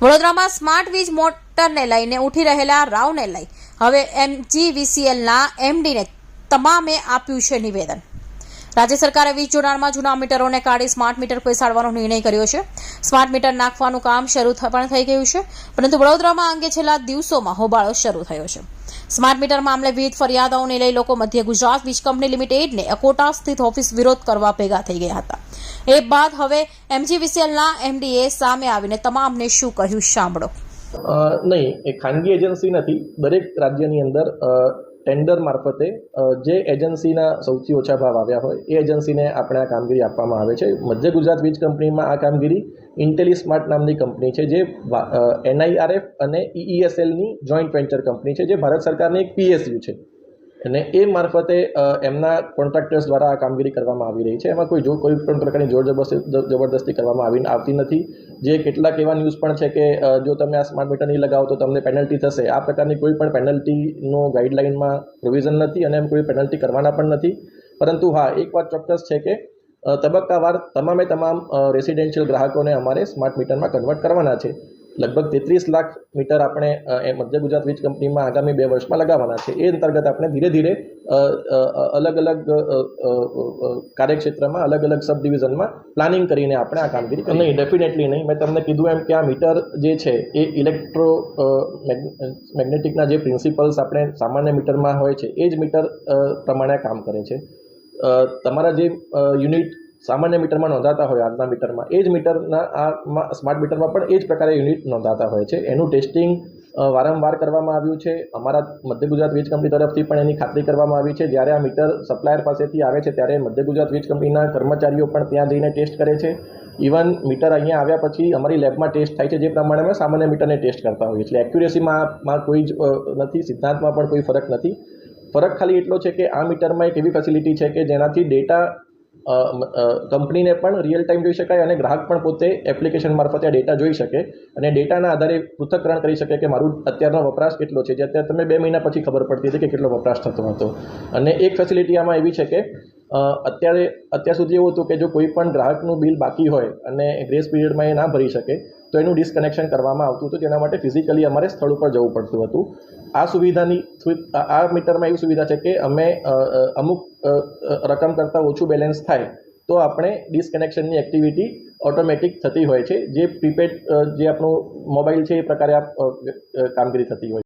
વડોદરામાં સ્માર્ટ વીજ મોટરને લઈને ઉઠી રહેલા રાવને લઈ હવે એમજીવીસીએલના એમડીને તમામે આપ્યું છે નિવેદન. રાજ્ય સરકારે વીજ જોડાણમાં જૂના મીટરોને કાઢી સ્માર્ટ મીટર બેસાડવાનો નિર્ણય કર્યો છે. સ્માર્ટ મીટર નાખવાનું કામ શરૂ પણ થઈ ગયું છે, પરંતુ વડોદરામાં અંગે છેલ્લા દિવસોમાં હોબાળો શરૂ થયો છે. સ્માર્ટ મીટર મામલે વિવિધ ફરિયાદોને લઈ લોકો મધ્ય ગુજરાત વીજ કંપની લિમિટેડને અકોટા સ્થિત ઓફિસ વિરોધ કરવા ભેગા થઈ ગયા હતા. એ બાદ હવે એમજીવીસીએલના એમડીએ સામે આવીને તમામને શું કહ્યું સાંભળો. નહીં, એ ખાનગી એજન્સી નથી. દરેક રાજ્યની અંદર ટેન્ડર મારફતે જે એજન્સીના સૌથી ઓછા ભાવ આવ્યા હોય, એ એજન્સીને આપણે આ કામગીરી આપવામાં આવે છે. મધ્ય ગુજરાત વીજ કંપનીમાં આ કામગીરી ઇન્ટેલી સ્માર્ટ નામની કંપની છે, જે એનઆઈઆરએફ અને ઈઈએસએલની જોઈન્ટ વેન્ચર કંપની છે, જે ભારત સરકારની એક પીએસયુ છે. અને એ મારફતે એમના કોન્ટ્રાક્ટર્સ દ્વારા આ કામગીરી કરવામાં આવી રહી છે. એમાં કોઈ જો, કોઈ પણ પ્રકારની જોર જબરદસ્તી કરવામાં આવી આવતી નથી. જે કેટલાક એવા ન્યૂઝ પણ છે કે જો તમે આ સ્માર્ટ મીટર નહીં લગાવો તો તમને પેનલ્ટી થશે. આ પ્રકારની કોઈ પણ પેનલ્ટીનો ગાઈડલાઇનમાં પ્રોવિઝન નથી અને એમ કોઈ પેનલ્ટી કરવાના પણ નથી. પરંતુ હા, એક વાત ચોક્કસ છે કે તબક્કાવાર તમામે તમામ રેસિડેન્શિયલ ગ્રાહકોને અમારે સ્માર્ટ મીટરમાં કન્વર્ટ કરવાના છે. લગભગ તેત્રીસ લાખ મીટર આપણે મધ્ય ગુજરાત વીજ કંપનીમાં આગામી બે વર્ષમાં લગાવવાના છે. એ અંતર્ગત આપણે ધીરે ધીરે અલગ અલગ કાર્યક્ષેત્રમાં અલગ અલગ સબ ડિવિઝનમાં પ્લાનિંગ કરીને આપણે આ કામગીરી. નહીં ડેફિનેટલી નહીં. મેં તમને કીધું એમ કે આ મીટર જે છે એ ઇલેક્ટ્રો મેગ્નેટિકના જે પ્રિન્સિપલ્સ આપણે સામાન્ય મીટરમાં હોય છે એ જ મીટર પ્રમાણે કામ કરે છે. તમારા જે યુનિટ સામાન્ય મીટરમાં નોંધાતા હોય આજના મીટરમાં. એ જ મીટરના, આ સ્માર્ટ મીટરમાં પણ એ જ પ્રકારે યુનિટ નોંધાતા હોય છે. એનું ટેસ્ટિંગ વારંવાર કરવામાં આવ્યું છે. અમારા મધ્ય ગુજરાત વીજ કંપની તરફથી પણ એની ખાતરી કરવામાં આવી છે. જ્યારે આ મીટર સપ્લાયર પાસેથી આવે છે, ત્યારે મધ્ય ગુજરાત વીજ કંપનીના કર્મચારીઓ પણ ત્યાં જઈને ટેસ્ટ કરે છે. ઇવન મીટર અહીંયા આવ્યા પછી અમારી લેબમાં ટેસ્ટ થાય છે, જે પ્રમાણે અમે સામાન્ય મીટરને ટેસ્ટ કરતા હોઈએ એટલે એક્યુરેસીમાં કોઈ જ નથી, સિદ્ધાંતમાં પણ કોઈ ફરક નથી. ફરક ખાલી એટલો છે કે આ મીટરમાં એક એવી ફેસિલિટી છે કે જેનાથી ડેટા કંપનીને પણ રિયલ ટાઈમ જોઈ શકાય અને ગ્રાહક પણ પોતે એપ્લિકેશન મારફતે આ ડેટા જોઈ શકે અને ડેટાના આધારે પૃથ્થકરણ કરી શકે કે મારું અત્યારનો વપરાશ કેટલો છે. જે અત્યારે તમે બે મહિના પછી ખબર પડતી હતી કે કેટલો વપરાશ થતો હતો. અને એક ફેસિલિટી આમાં એવી છે કે અત્યારે, અત્યાર સુધી એવું હતું કે જો કોઈ પણ ગ્રાહકનું બિલ બાકી હોય અને ગ્રેસ પીરિયડમાં એ ના ભરી શકે, તો એનું ડિસકનેક્શન કરવામાં આવતું હતું. જેના માટે ફિઝિકલી અમારે સ્થળ ઉપર જવું પડતું હતું. આ સુવિધાની આ મીટરમાં એવી સુવિધા છે કે અમે અમુક રકમ કરતાં ઓછું બેલેન્સ થાય, તો આપણે ડિસકનેક્શનની એક્ટિવિટી ઓટોમેટિક થતી હોય છે. જે પ્રીપેડ જે આપણું મોબાઈલ છે એ પ્રકારે આ કામગીરી થતી હોય છે.